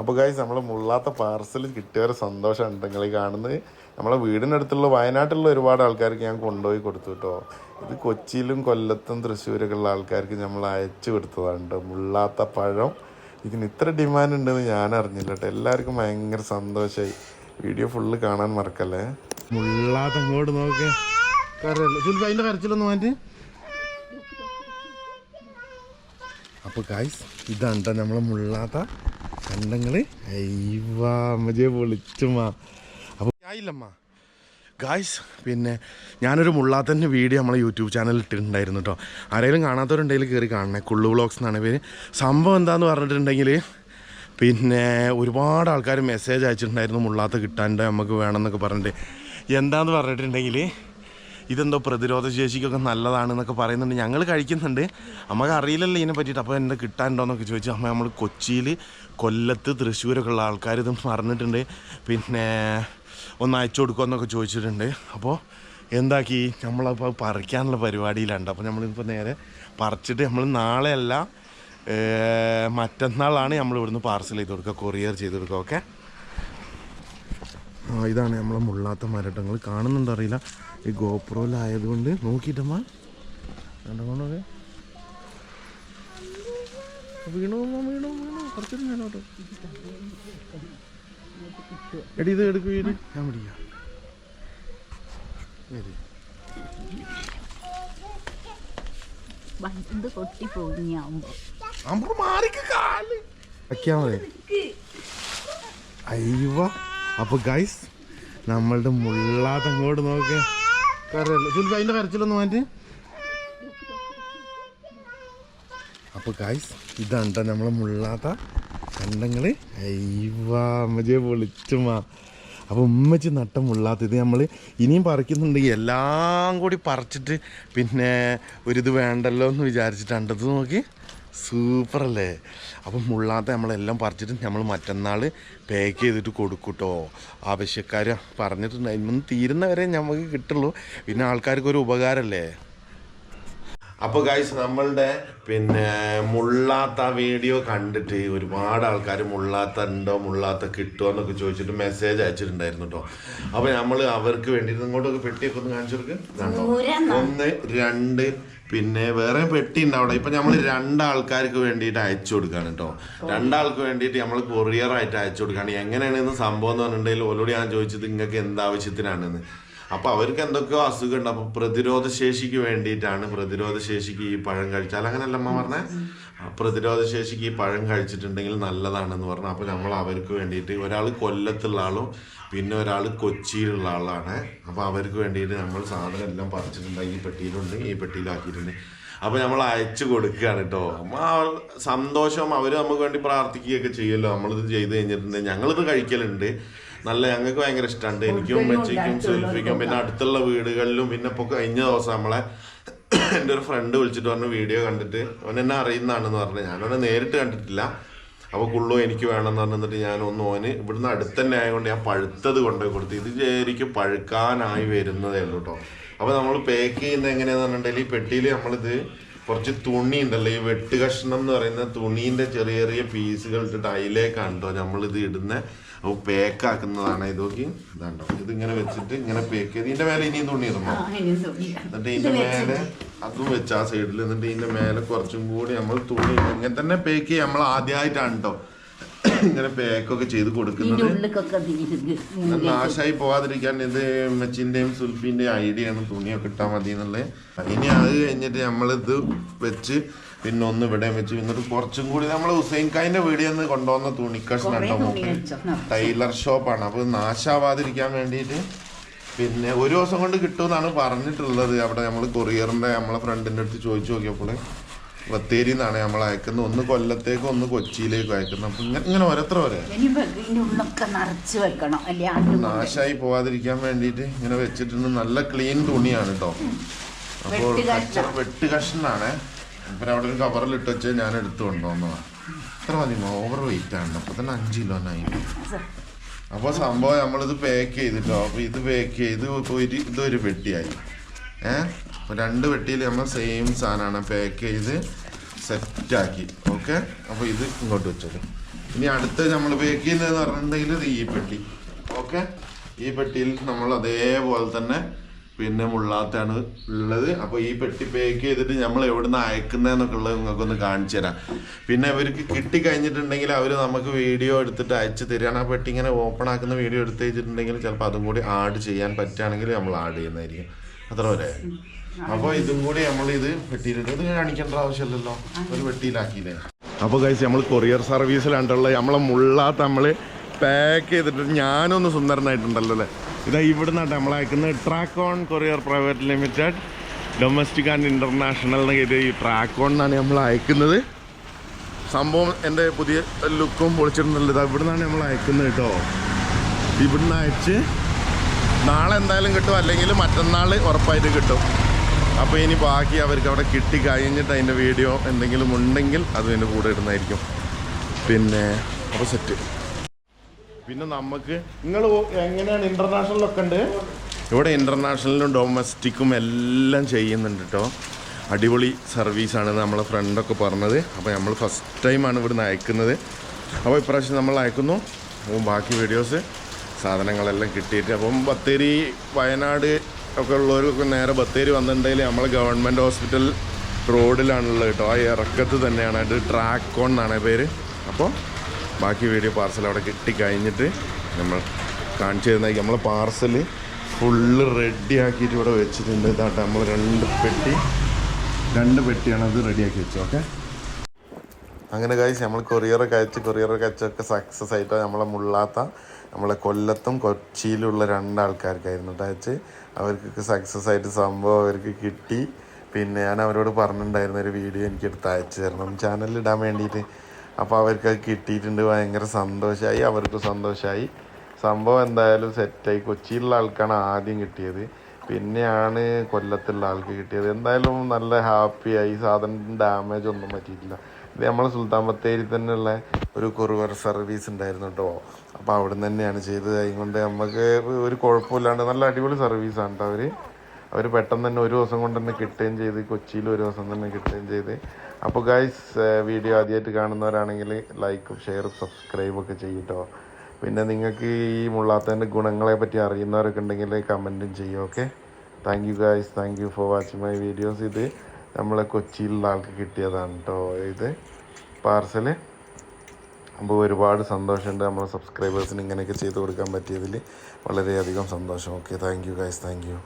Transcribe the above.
അപ്പോൾ ഗൈസ് നമ്മൾ മുള്ളാത്ത പാർസൽ കിട്ടിയ ഒരു സന്തോഷമാണ് നിങ്ങൾ ഈ കാണുന്നത്. നമ്മളെ വീടിനടുത്തുള്ള വയനാട്ടിലുള്ള ഒരുപാട് ആൾക്കാർക്ക് ഞാൻ കൊണ്ടുപോയി കൊടുത്തു കേട്ടോ ഇത് കൊച്ചിയിലും കൊല്ലത്തും തൃശ്ശൂരൊക്കെ ഉള്ള ആൾക്കാർക്ക് നമ്മൾ അയച്ചു കൊടുത്തതാണ്. മുള്ളാത്ത പഴം. ഇതിന് ഇത്ര ഡിമാൻഡ് ഉണ്ടെന്ന് ഞാൻ അറിഞ്ഞില്ല കേട്ടോ എല്ലാവർക്കും ഭയങ്കര സന്തോഷമായി വീഡിയോ ഫുള്ള് കാണാൻ മറക്കല്ലേ? മുള്ളാത്ത അങ്ങോട്ട് നോക്കേ. അതിന്റെ കരച്ചിലൊന്ന് അപ്പോൾ ഗായ്സ് ഇതാണ് ട്ടോ നമ്മളെ മുള്ളാത്ത കണ്ടങ്ങൾ? അയ്യവാ പൊളിച്ചുമാ അപ്പോൾ ആയില്ലമ്മ ഗായ്സ് പിന്നെ ഞാനൊരു മുള്ളാത്തന്റെ വീഡിയോ നമ്മളെ യൂട്യൂബ് ചാനലിൽ ഇട്ടിട്ടുണ്ടായിരുന്നു കേട്ടോ ആരെങ്കിലും കാണാത്തവരുണ്ടെങ്കിൽ കയറി കാണണേ. കുള്ളു വ്ളോഗ്സ് എന്നാണ് പേര്. സംഭവം എന്താന്ന് പറഞ്ഞിട്ടുണ്ടെങ്കിൽ പിന്നെ ഒരുപാട് ആൾക്കാർ മെസ്സേജ് അയച്ചിട്ടുണ്ടായിരുന്നു മുള്ളാത്ത കിട്ടാണ്ട് നമുക്ക് വേണമെന്നൊക്കെ പറഞ്ഞിട്ട്. എന്താന്ന് പറഞ്ഞിട്ടുണ്ടെങ്കിൽ ഇതെന്തോ പ്രതിരോധ ശേഷിക്കൊക്കെ നല്ലതാണെന്നൊക്കെ പറയുന്നുണ്ട്. ഞങ്ങൾ കഴിക്കുന്നുണ്ട്. അമ്മയ്ക്ക് അറിയില്ലല്ലോ ഇതിനെ പറ്റിയിട്ട്. അപ്പോൾ എന്താ കിട്ടാനുണ്ടോയെന്നൊക്കെ ചോദിച്ചു. അമ്മ നമ്മൾ കൊച്ചിയിൽ കൊല്ലത്ത് തൃശ്ശൂരൊക്കെ ഉള്ള ആൾക്കാർ ഇത് പറഞ്ഞിട്ടുണ്ട് പിന്നെ ഒന്ന് അയച്ചു കൊടുക്കുമെന്നൊക്കെ ചോദിച്ചിട്ടുണ്ട്. അപ്പോൾ എന്താക്കി? നമ്മളപ്പോൾ പറിക്കാനുള്ള പരിപാടിയിലുണ്ട് അപ്പോൾ നമ്മളിപ്പോൾ നേരെ പറിച്ചിട്ട് നമ്മൾ നാളെയല്ല മറ്റന്നാളാണ് നമ്മൾ ഇവിടുന്ന് പാർസൽ ചെയ്ത് കൊടുക്കുക. കൊറിയർ ചെയ്ത് കൊടുക്കുക. ഓക്കെ? ഇതാണ് നമ്മളെ മുള്ളാത്ത മരട്ടങ്ങൾ. കാണുന്നുണ്ടോ അറിയില്ല. ഈ ഗോപ്രോയിലായതുകൊണ്ട് നോക്കിയിട്ടമ്മ. കണ്ടോണേ വീണു വീണു വീണു കുറച്ചൊരു മേലോട്ട്. എടി ഇത് എടുക്കൂ ഇത് ഞാൻ പിടിക്കാം. വരി. വണ്ട് കൊട്ടി പൊങ്ങിയാവുമ്പോ അമ്പു മാറിക്ക് കാൽ വയ്ക്കാ മതി അയ്യവ അപ്പൊ ഗൈസ് നമ്മളുടെ മുള്ളാത്തങ്ങോട്ട് നോക്കേ. കരയല്ല? അതിന്റെ കരച്ചിലൊന്ന് മാറ്റി. അപ്പൊ ഗൈസ് ഇതാണ് നമ്മളെ മുള്ളാത്ത കണ്ടങ്ങൾ. അയ്യവ അമ്മജെ പൊളിച്ചുമാ അപ്പോൾ ഉമ്മച്ചി നട്ട മുള്ളാത്ത ഇത് നമ്മൾ ഇനിയും പറിക്കുന്നുണ്ടെങ്കിൽ എല്ലാം കൂടി പറിച്ചിട്ട് പിന്നെ ഒരിത് വേണ്ടല്ലോ എന്ന് വിചാരിച്ചിട്ടുണ്ട് നോക്കി. സൂപ്പറല്ലേ? അപ്പം മുള്ളാത്ത നമ്മളെല്ലാം പറിച്ചിട്ട് നമ്മൾ മറ്റന്നാൾ പാക്ക് ചെയ്തിട്ട് കൊടുക്കൂട്ടോ. ആവശ്യക്കാർ പറഞ്ഞിട്ടുണ്ട്. ഇന്ന് തീരുന്നവരെ നമുക്ക് കിട്ടുള്ളൂ. പിന്നെ ആൾക്കാർക്ക് ഒരു ഉപകാരമല്ലേ അപ്പോൾ ഗൈസ് നമ്മളുടെ പിന്നെ മുള്ളാത്ത വീഡിയോ കണ്ടിട്ട് ഒരുപാട് ആൾക്കാർ മുള്ളാത്ത ഉണ്ടോ മുള്ളാത്ത കിട്ടുമോ എന്നൊക്കെ ചോദിച്ചിട്ട് മെസ്സേജ് അയച്ചിട്ടുണ്ടായിരുന്നു കേട്ടോ അപ്പോൾ നമ്മൾ അവർക്ക് വേണ്ടിയിട്ട് ഇങ്ങോട്ടൊക്കെ പെട്ടിയൊക്കെ ഒന്ന് കാണിച്ചു കൊടുക്കുക ഒന്ന് രണ്ട് പിന്നെ വേറെ പെട്ടി ഉണ്ട് അവിടെ. ഇപ്പൊ നമ്മൾ രണ്ടാൾക്കാർക്ക് വേണ്ടിയിട്ട് അയച്ചു കൊടുക്കാണ് കേട്ടോ രണ്ടാൾക്ക് വേണ്ടിയിട്ട് നമ്മൾ കൊറിയർ ആയിട്ട് അയച്ചു കൊടുക്കാണ്. എങ്ങനെയാണ് സംഭവം എന്ന് പറഞ്ഞിട്ടുണ്ടെങ്കിൽ ഓലോട് ഞാൻ ചോദിച്ചത് നിങ്ങൾക്ക് എന്താവശ്യത്തിനാണെന്ന് അപ്പൊ അവർക്ക് എന്തൊക്കെയോ അസുഖം ഉണ്ട് അപ്പൊ പ്രതിരോധ ശേഷിക്ക് വേണ്ടിയിട്ടാണ് പ്രതിരോധ ശേഷിക്ക് ഈ പഴം കഴിച്ചാൽ അങ്ങനെയല്ല അമ്മ പറഞ്ഞേ? പ്രതിരോധ ശേഷിക്ക് ഈ പഴം കഴിച്ചിട്ടുണ്ടെങ്കിൽ നല്ലതാണെന്ന് പറഞ്ഞു. അപ്പൊ നമ്മൾ അവർക്ക് വേണ്ടിയിട്ട് ഒരാൾ കൊല്ലത്തുള്ള ആളും പിന്നെ ഒരാൾ കൊച്ചിയിലുള്ള ആളാണ്. അപ്പൊ അവർക്ക് വേണ്ടിയിട്ട് നമ്മൾ സാധനം എല്ലാം പറിച്ചിട്ടുണ്ട്. ഈ പെട്ടിയിലുണ്ട് ഈ പെട്ടിയിലാക്കിയിട്ടുണ്ട്. അപ്പൊ നമ്മൾ അയച്ചു കൊടുക്കുകയാണ് കേട്ടോ. ആ സന്തോഷം അവർ നമുക്ക് വേണ്ടി പ്രാർത്ഥിക്കുകയൊക്കെ ചെയ്യുമല്ലോ. നമ്മളിത് ചെയ്ത് കഴിഞ്ഞിട്ടുണ്ടെങ്കിൽ ഞങ്ങളിത് കഴിക്കലുണ്ട്. നല്ല ഞങ്ങൾക്ക് ഭയങ്കര ഇഷ്ടമുണ്ട്. എനിക്കും മെച്ചിക്കും സെൽഫിക്കും പിന്നെ അടുത്തുള്ള വീടുകളിലും പിന്നെ ഇപ്പോൾ കഴിഞ്ഞ ദിവസം നമ്മളെ എന്റെ ഒരു ഫ്രണ്ട് വിളിച്ചിട്ട് പറഞ്ഞു വീഡിയോ കണ്ടിട്ട് അവൻ എന്നെ അറിയുന്നതാണെന്ന് പറഞ്ഞു. ഞാനവനെ നേരിട്ട് കണ്ടിട്ടില്ല. അപ്പോൾ കുള്ളു എനിക്ക് വേണമെന്ന് പറഞ്ഞിട്ട് ഞാൻ ഒന്ന് ഓന് ഇവിടുന്ന് അടുത്തന്നെ ആയതുകൊണ്ട് ഞാൻ പഴുത്തത് കൊണ്ടുപോയി കൊടുത്തു. ഇത് ശരിക്കും പഴുക്കാനായി വരുന്നതേ ഉള്ളൂ കേട്ടോ അപ്പോൾ നമ്മൾ പാക്ക് ചെയ്യുന്നത് എങ്ങനെയാന്ന് പറഞ്ഞിട്ടുണ്ടെങ്കിൽ ഈ പെട്ടിയിൽ നമ്മളിത് കുറച്ച് തുണി ഉണ്ടല്ലോ ഈ വെട്ട് കഷ്ണം എന്ന് പറയുന്ന തുണീന്റെ ചെറിയ ചെറിയ പീസുകൾ ഇട്ടിട്ട് അതിലേക്കാണ് കേട്ടോ നമ്മളിത് ഇടുന്ന അപ്പോൾ പേക്ക് ആക്കുന്നതാണ്. ഇത് നോക്കി. ഇതാണ്ടോ. ഇത് ഇങ്ങനെ വെച്ചിട്ട് ഇങ്ങനെ പേക്ക് ഇതിന്റെ മേലെ ഇനിയും തുണി ഇടണോ? എന്നിട്ട് ഇതിന്റെ മേലെ അതും വെച്ച് ആ സൈഡിൽ എന്നിട്ട് ഇതിന്റെ മേലെ കുറച്ചും കൂടി നമ്മൾ തുണി ഇങ്ങനെ തന്നെ പേക്ക് നമ്മൾ ആദ്യമായിട്ടാണ് കേട്ടോ ഇങ്ങനെ പാക്കൊക്കെ ചെയ്ത് കൊടുക്കുന്നത്. നാശമായി പോവാതിരിക്കാൻ ഇത് മെച്ചിന്റെയും സുൽഫിന്റെയും ഐഡിയ ആണ് തുണിയൊക്കെ ഇട്ടാൽ മതി എന്നുള്ളത് ഇനി അത് കഴിഞ്ഞിട്ട് നമ്മളിത് വെച്ച് പിന്നെ ഒന്ന് ഇവിടെ വെച്ച് എന്നിട്ട് കുറച്ചും കൂടി നമ്മൾ ഹുസൈൻ ഖായിന്റെ വീടിൽ നിന്ന് കൊണ്ടുവന്ന തുണിക്കഷ്ണം കുറേ ഉണ്ടോ തുണി വെച്ചോ ടൈലർ ഷോപ്പാണ്. അപ്പൊ നാശാവാതിരിക്കാൻ വേണ്ടിയിട്ട് പിന്നെ ഒരു ദിവസം കൊണ്ട് കിട്ടുമെന്നാണ് പറഞ്ഞിട്ടുള്ളത്. അവിടെ നമ്മൾ കൊറിയറിന്റെ നമ്മളെ ഫ്രണ്ടിന്റെ അടുത്ത് ചോദിച്ചു നോക്കിയപ്പോൾ ബത്തേരി നിന്നാണ് നമ്മൾ അയക്കുന്നത്. ഒന്ന് കൊല്ലത്തേക്കും ഒന്ന് കൊച്ചിയിലേക്കും അയക്കുന്നത്. അപ്പൊ ഇങ്ങനെ ഇങ്ങനെ ഓരോരുത്തർ നിറച്ച് വെക്കണം. നാശായി പോവാതിരിക്കാൻ വേണ്ടിയിട്ട് ഇങ്ങനെ വെച്ചിട്ടുണ്ട്. നല്ല ക്ലീൻ തുണിയാണ് കേട്ടോ അപ്പോൾ വെട്ട് കഷ്ണാണ് ഇപ്പം അവിടെ ഒരു കവറിൽ ഇട്ട് വെച്ച് ഞാൻ എടുത്തു കൊണ്ടുവന്നതാണ് ഇത്ര മതി ഓവർ വെയിറ്റ് ആണ് അപ്പൊ തന്നെ അഞ്ച് കിലോ കിലോനായി അപ്പോൾ സംഭവം നമ്മളിത് പാക്ക് ചെയ്തിട്ടോ. അപ്പോൾ ഇത് പാക്ക് ചെയ്ത് ഒരു ഇതൊരു പെട്ടിയായി. ഏഹ് രണ്ട് വെട്ടിയിൽ നമ്മൾ സെയിം സാധനമാണ് പാക്ക് ചെയ്ത് സെറ്റാക്കി ഓക്കെ അപ്പോൾ ഇത് ഇങ്ങോട്ട് വെച്ചോളൂ ഇനി അടുത്ത് നമ്മൾ പാക്ക് ചെയ്യുന്നതെന്ന് പറഞ്ഞിട്ടുണ്ടെങ്കിൽ ഈ പെട്ടി. ഓക്കെ ഈ പെട്ടിയിൽ നമ്മൾ അതേപോലെ തന്നെ പിന്നെ മുള്ളാത്താണ് ഉള്ളത്. അപ്പോൾ ഈ പെട്ടി പേക്ക് ചെയ്തിട്ട് നമ്മൾ എവിടുന്ന് അയക്കുന്നതെന്നൊക്കെ ഉള്ളത് നിങ്ങൾക്കൊന്ന് കാണിച്ചു തരാം. പിന്നെ ഇവർക്ക് കിട്ടി കഴിഞ്ഞിട്ടുണ്ടെങ്കിൽ അവർ നമുക്ക് വീഡിയോ എടുത്തിട്ട് അയച്ചു തരികയാണ്. ആ പെട്ടി ഇങ്ങനെ ഓപ്പൺ ആക്കുന്ന വീഡിയോ എടുത്ത് വെച്ചിട്ടുണ്ടെങ്കിൽ ചിലപ്പോൾ അതും കൂടി ആഡ് ചെയ്യാൻ പറ്റുകയാണെങ്കിൽ നമ്മൾ ആഡ് ചെയ്യുന്നതായിരിക്കും. അത്ര വരെ അപ്പോൾ ഇതും കൂടി നമ്മൾ ഇത് പെട്ടിയിലിട്ട് ഇത് കാണിക്കേണ്ട ആവശ്യമില്ലല്ലോ. ഒരു വെട്ടിയിലാക്കിയില്ലേ? അപ്പോൾ കഴിച്ച് നമ്മൾ കൊറിയർ സർവീസിലാണ്ടുള്ള നമ്മളെ മുള്ളാത്ത നമ്മൾ പാക്ക് ചെയ്തിട്ട് ഞാനൊന്ന് സുന്ദരനായിട്ടുണ്ടല്ലോ അല്ലേ? ഇതാ ഇവിടെ നിന്നാണ് നമ്മൾ അയക്കുന്നത് Trackon courier private limited domestic and international എന്ന് കരുതി ഈ ട്രാക്കോൺ എന്നാണ് നമ്മൾ അയക്കുന്നത്. സംഭവം എന്റെ പുതിയ ലുക്കും പൊളിച്ചിട്ടുണ്ടല്ലോ ഇതാ ഇവിടെ നിന്നാണ് നമ്മൾ അയക്കുന്നത് കേട്ടോ. ഇവിടുന്ന് അയച്ച് നാളെ എന്തായാലും കിട്ടും. അല്ലെങ്കിൽ മറ്റന്നാൾ ഉറപ്പായിട്ട് കിട്ടും. അപ്പോൾ ഇനി ബാക്കി അവർക്ക് അവിടെ കിട്ടി കഴിഞ്ഞിട്ട് അതിന്റെ വീഡിയോ എന്തെങ്കിലും ഉണ്ടെങ്കിൽ അത് ഇതിന്റെ കൂടെ ഇടുന്നതായിരിക്കും. പിന്നെ അപ്പോൾ സെറ്റ് പിന്നെ നമുക്ക് നിങ്ങൾ എങ്ങനെയാണ് ഇന്റർനാഷണലൊക്കെ ഉണ്ട്? ഇവിടെ ഇന്റർനാഷണലും ഡൊമസ്റ്റിക്കും എല്ലാം ചെയ്യുന്നുണ്ട് കേട്ടോ അടിപൊളി സർവീസാണ് നമ്മളെ ഫ്രണ്ടൊക്കെ പറഞ്ഞത്. അപ്പോൾ നമ്മൾ ഫസ്റ്റ് ടൈമാണ് ഇവിടുന്ന് അയക്കുന്നത്. അപ്പോൾ ഇപ്രാവശ്യം നമ്മൾ അയക്കുന്നു. ബാക്കി വീഡിയോസ് സാധനങ്ങളെല്ലാം കിട്ടിയിട്ട്. അപ്പം ബത്തേരി വയനാട് ഒക്കെ ഉള്ളവർക്കൊക്കെ നേരെ ബത്തേരി വന്നിട്ടുണ്ടെങ്കിൽ നമ്മൾ ഗവൺമെന്റ് ഹോസ്പിറ്റൽ റോഡിലാണുള്ളത് കേട്ടോ. ആ ഇറക്കത്ത് തന്നെയാണ്. അത് ട്രാക്ക് ഓൺ എന്നാണ് പേര്. അപ്പോൾ ബാക്കി വീഡിയോ പാർസൽ അവിടെ കിട്ടിക്കഴിഞ്ഞിട്ട് നമ്മൾ കാണിച്ചു തരുന്ന നമ്മൾ പാർസൽ ഫുള്ള് റെഡി ആക്കിയിട്ട് ഇവിടെ വെച്ചിട്ടുണ്ട്. ഇതാട്ടെ നമ്മൾ രണ്ട് പെട്ടി രണ്ട് പെട്ടിയാണ് അത് റെഡിയാക്കി വെച്ചു ഓക്കെ അങ്ങനെ കഴിച്ച് നമ്മൾ കൊറിയറൊക്കെ അയച്ച് കൊറിയറൊക്കെ അയച്ചൊക്കെ സക്സസ് ആയിട്ടാണ് നമ്മളെ മുള്ളാത്ത നമ്മളെ കൊല്ലത്തും കൊച്ചിയിലുള്ള രണ്ടാൾക്കാർക്കായിരുന്നു. കേട്ടോ അയച്ച് അവർക്കൊക്കെ സക്സസ് ആയിട്ട് സംഭവം അവർക്ക് കിട്ടി. പിന്നെ ഞാൻ അവരോട് പറഞ്ഞിട്ടുണ്ടായിരുന്ന ഒരു വീഡിയോ എനിക്ക് എടുത്ത് അയച്ചു തരണം. ചാനലിൽ ഇടാൻ വേണ്ടിയിട്ട്. അപ്പോൾ അവർക്ക് അത് കിട്ടിയിട്ടുണ്ട്. ഭയങ്കര സന്തോഷമായി അവർക്ക് സന്തോഷമായി സംഭവം എന്തായാലും സെറ്റായി കൊച്ചിയിലുള്ള ആൾക്കാണ് ആദ്യം കിട്ടിയത്. പിന്നെയാണ് കൊല്ലത്തുള്ള ആൾക്ക് കിട്ടിയത്. എന്തായാലും നല്ല ഹാപ്പിയായി സാധനം ഡാമേജ് ഒന്നും പറ്റിയിട്ടില്ല. ഇത് നമ്മളെ സുൽത്താൻ ബത്തേരി തന്നെയുള്ള ഒരു കൊറിയർ സർവീസ് ഉണ്ടായിരുന്നു കേട്ടോ അപ്പോൾ അവിടെ നിന്ന് തന്നെയാണ് ചെയ്തത്. അതുകൊണ്ട് നമുക്ക് ഒരു കുഴപ്പമില്ലാണ്ട് നല്ല അടിപൊളി സർവീസാണ് കേട്ടോ അവർ അവർ പെട്ടെന്ന് തന്നെ ഒരു ദിവസം കൊണ്ട് തന്നെ കിട്ടുകയും ചെയ്ത് കൊച്ചിയിൽ ഒരു ദിവസം തന്നെ കിട്ടുകയും ചെയ്ത്. അപ്പോൾ ഗൈസ് വീഡിയോ ആദ്യമായിട്ട് കാണുന്നവരാണെങ്കിൽ ലൈക്കും ഷെയറും സബ്സ്ക്രൈബും ഒക്കെ ചെയ്യട്ടോ പിന്നെ നിങ്ങൾക്ക് ഈ മുള്ളാത്തതിന്റെ ഗുണങ്ങളെ പറ്റി അറിയുന്നവരൊക്കെ ഉണ്ടെങ്കിൽ കമന്റും ചെയ്യും okay thank you guys thank you for watching my videos ഇത് നമ്മളെ കൊച്ചിയിലുള്ള ആൾക്ക് കിട്ടിയതാണ് കേട്ടോ ഇത്. പാർസൽ അപ്പോൾ ഒരുപാട് സന്തോഷമുണ്ട് നമ്മുടെ സബ്സ്ക്രൈബേഴ്സിന് ഇങ്ങനെയൊക്കെ ചെയ്ത് കൊടുക്കാൻ പറ്റിയതിൽ. വളരെയധികം സന്തോഷം. Okay thank you guys thank you